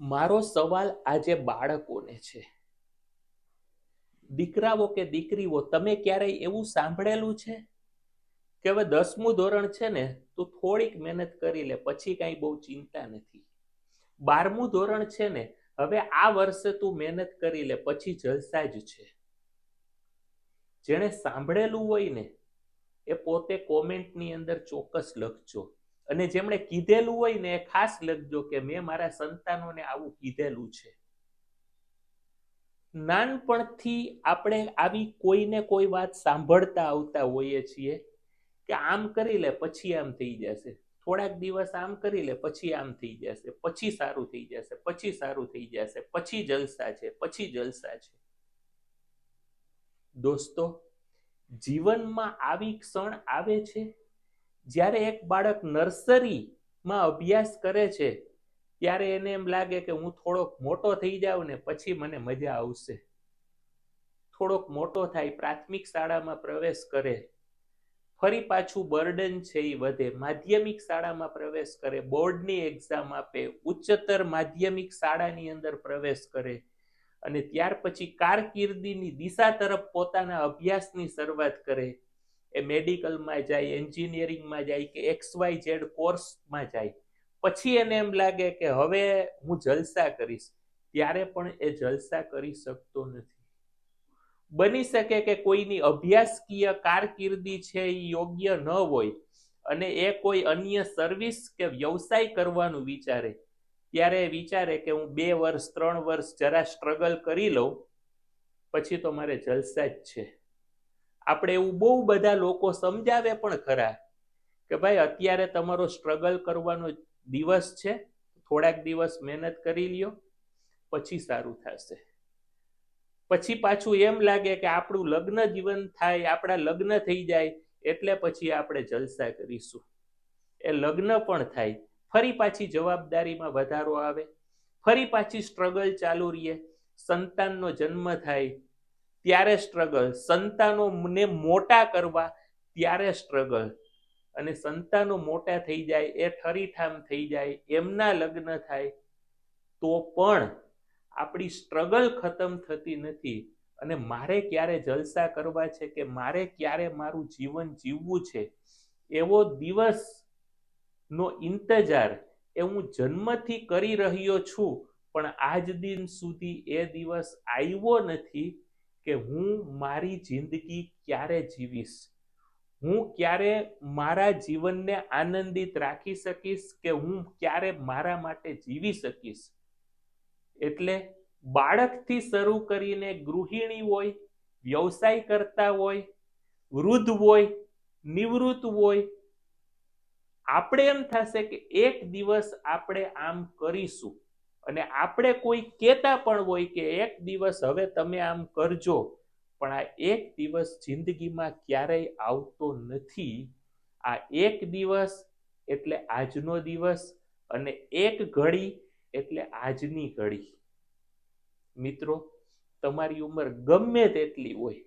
મારો સવાલ આજે બાળકોને છે. દીકરાઓ કે દીકરીઓ, તમે ક્યારેય એવું સાંભળેલું છે? કે હવે દસમું ધોરણ છે ને, તું થોડીક મહેનત કરી લે, પછી કાંઈ બહુ ચિંતા નથી. બારમું ધોરણ છે ને, હવે આ વર્ષે તું મહેનત કરી લે, પછી જલસા જ છે. જેણે સાંભળેલું હોય ને, એ પોતે કોમેન્ટની અંદર ચોક્કસ લખજો. અને જેમણે કીધેલું હોય ને ખાસ લખજો કે મેં મારા સંતાનોને આવું કીધેલું છે. નાનપણથી આપણે આવી કોઈને કોઈ વાત સાંભળતા આવતા હોઈએ છીએ કે આમ કરી લે પછી આમ થઈ જશે. થોડાક દિવસ આમ કરી લે પછી આમ થઈ જશે. પછી સારું થઈ જશે, પછી સારું થઈ જશે, પછી જલસા છે, પછી જલસા છે. દોસ્તો, જીવનમાં આવી ક્ષણ આવે છે જ્યારે એક બાળક નર્સરીમાં અભ્યાસ કરે છે, ત્યારે એને એમ લાગે કે હું થોડોક મોટો થઈ જાઉં ને પછી મને મજા આવશે. થોડોક મોટો થાય, પ્રાથમિક શાળામાં પ્રવેશ કરે, ફરી પાછું બર્ડન છે એ વધે. માધ્યમિક શાળામાં પ્રવેશ કરે, બોર્ડની એક્ઝામ આપે, ઉચ્ચતર માધ્યમિક શાળાની અંદર પ્રવેશ કરે અને ત્યાર પછી કારકિર્દીની દિશા તરફ પોતાના અભ્યાસની શરૂઆત કરે. એ મેડિકલમાં જાય, એન્જિનિયરિંગમાં જાય કે એક્સ વાય ઝેડ કોર્સમાં જાય. પછી એને એમ લાગે કે હવે હું જલસા કરીશ. ત્યારે પણ એ જલસા કરી શકતો નથી. બની શકે કે કોઈની અભ્યાસકીય કારકિર્દી છે એ યોગ્ય ન હોય અને એ કોઈ અન્ય સર્વિસ કે વ્યવસાય કરવાનું વિચારે, ત્યારે વિચારે કે હું બે વર્ષ, ત્રણ વર્ષ જરા સ્ટ્રગલ કરી લઉં, પછી તો મારે જલસા જ છે. આપણે એવું બહુ બધા લોકો સમજાવે પણ ખરા કે ભાઈ, અત્યારે તમારો સ્ટ્રગલ કરવાનો દિવસ છે, થોડાક દિવસ મહેનત કરી લ્યો, પછી સારું થશે. પછી પાછું એમ લાગે કે આપણું લગ્ન જીવન થાય, આપણા લગ્ન થઈ જાય, એટલે પછી આપણે જલસા કરીશું. એ લગ્ન પણ થાય. ફરી પાછી જવાબદારીમાં વધારો આવે. ફરી પાછી સ્ટ્રગલ ચાલુ રહીએ સંતાનનો જન્મ થાય. ત્યારે સ્ટ્રગલ સંતાનોને મોટા કરવા ત્યારે સ્ટ્રગલ અને સંતાનો મોટા થઈ જાય, એ ઠરીઠામ થઈ જાય, એમના લગ્ન થાય, તો પણ આપણી સ્ટ્રગલ ખતમ થતી નથી. અને મારે ક્યારે જલસા કરવા છે કે મારે ક્યારે મારું જીવન જીવવું છે, એવો દિવસ નો ઇંતજાર એ હું જન્મથી કરી રહ્યો છું, પણ આજ દિન સુધી એ દિવસ આવ્યો નથી. કે હું મારી જિંદગી ક્યારે જીવીશ? હું ક્યારે મારા જીવનને આનંદિત રાખી શકીશ કે હું ક્યારે મારા માટે જીવી શકીશ? એટલે બાળકથી શરૂ કરીને ગૃહિણી હોય, વ્યવસાય કરતા હોય, વૃદ્ધ હોય, નિવૃત્ત હોય, આપણે એમ થશે કે એક દિવસ આપણે આમ કરીશું. અને આપણે કોઈ કહેતા પણ હોય કે એક દિવસ હવે તમે આમ કરજો, પણ આ એક દિવસ જિંદગીમાં ક્યારેય આવતો નથી. આ એક દિવસ એટલે આજનો દિવસ અને એક ઘડી એટલે આજની ઘડી. મિત્રો, તમારી ઉંમર ગમે તેટલી હોય,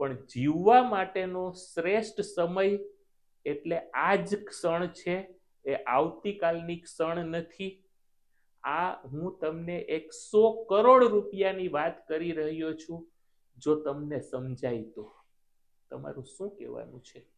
પણ જીવવા માટેનો શ્રેષ્ઠ સમય એટલે આ જ ક્ષણ છે, એ આવતીકાલની ક્ષણ નથી. આ હું તમને એકસો કરોડ રૂપિયાની વાત કરી રહ્યો છું, જો તમને સમજાય તો. તમારું શું કહેવાનું છે?